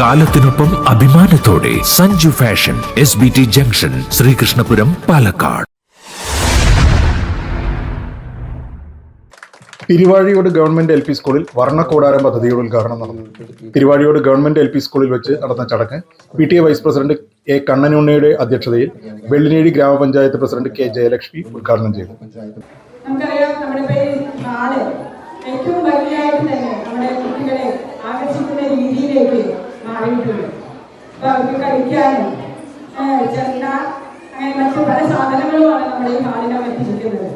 കാലത്തിനൊപ്പം അഭിമാനത്തോടെ Sanju fashion S B T junction Sreekrishnapuram Palakkad. Thiruvazhiyode government L P സ്കൂളിൽ വർണക്കൂടാരം പദ്ധതിയുടെ ഉദ്ഘാടനം നടന്നു. തിരുവാഴിയോട് ഗവൺമെന്റ് എൽ പി സ്കൂളിൽ വെച്ച് നടന്ന ചടങ്ങ് P T A vice president A കണ്ണനുണ്ണിയുടെ അധ്യക്ഷതയിൽ വെള്ളിനേഴി ഗ്രാമപഞ്ചായത്ത് പ്രസിഡന്റ് കെ ജയലക്ഷ്മി ഉദ്ഘാടനം ചെയ്തു. നമുക്കറിയാം നമ്മുടെ ഏഹ്, ചെണ്ട മറ്റു പല സാധനങ്ങളുമാണ് നമ്മുടെ ഈ നാടിനെ എത്തിച്ചിരിക്കുന്നത്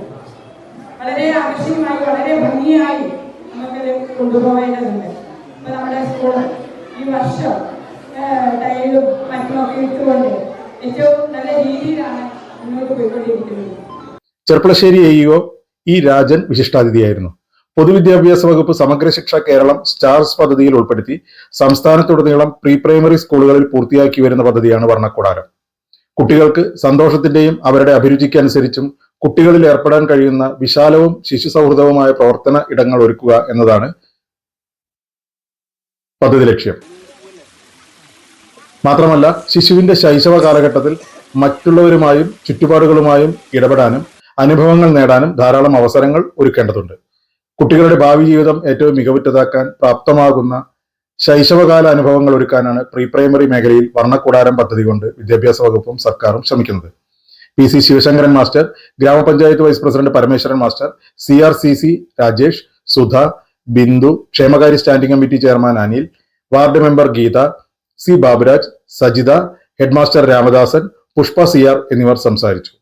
വളരെ ആവശ്യമായി വളരെ ഭംഗിയായി നമുക്കത് കൊണ്ടുപോകേണ്ടതുണ്ട്. ഇപ്പൊ നമ്മുടെ സ്കൂൾ ഈ വർഷം ടൈലും മറ്റുമൊക്കെ ഇട്ടുകൊണ്ട് ഏറ്റവും നല്ല രീതിയിലാണ് മുന്നോട്ട് പോയിക്കൊണ്ടിരിക്കുന്നത്. Cherpulassery A EO E Rajan വിശിഷ്ടാതിഥിയായിരുന്നു. പൊതുവിദ്യാഭ്യാസ വകുപ്പ് സമഗ്ര ശിക്ഷ കേരളം സ്റ്റാർസ് പദ്ധതിയിൽ ഉൾപ്പെടുത്തി സംസ്ഥാനത്തുടനീളം പ്രീ പ്രൈമറി സ്കൂളുകളിൽ പൂർത്തിയാക്കി വരുന്ന പദ്ധതിയാണ് വർണക്കൂടാരം. കുട്ടികൾക്ക് സന്തോഷത്തിന്റെയും അവരുടെ അഭിരുചിക്കനുസരിച്ചും കുട്ടികളിൽ ഏർപ്പെടാൻ കഴിയുന്ന വിശാലവും ശിശു സൗഹൃദവുമായ പ്രവർത്തന ഇടങ്ങൾ ഒരുക്കുക എന്നതാണ് പദ്ധതി ലക്ഷ്യം. മാത്രമല്ല ശിശുവിന്റെ ശൈശവ കാലഘട്ടത്തിൽ മറ്റുള്ളവരുമായും ചുറ്റുപാടുകളുമായും ഇടപെടാനും അനുഭവങ്ങൾ നേടാനും ധാരാളം അവസരങ്ങൾ ഒരുക്കേണ്ടതുണ്ട്. കുട്ടികളുടെ ഭാവി ജീവിതം ഏറ്റവും മികവുറ്റതാക്കാൻ പ്രാപ്തമാകുന്ന ശൈശവകാല അനുഭവങ്ങൾ ഒരുക്കാനാണ് പ്രീ പ്രൈമറി മേഖലയിൽ വർണക്കൂടാരം പദ്ധതി കൊണ്ട് വിദ്യാഭ്യാസ വകുപ്പും സർക്കാരും ശ്രമിക്കുന്നത്. പി സി ശിവശങ്കരൻ മാസ്റ്റർ ഗ്രാമപഞ്ചായത്ത് vice president Parameswaran master C R C C Rajesh Sudha Bindu ക്ഷേമകാര്യ standing committee chairman Anil ward member Geetha C Baburaj Sajitha headmaster Ramadasan Pushpa C R എന്നിവർ സംസാരിച്ചു.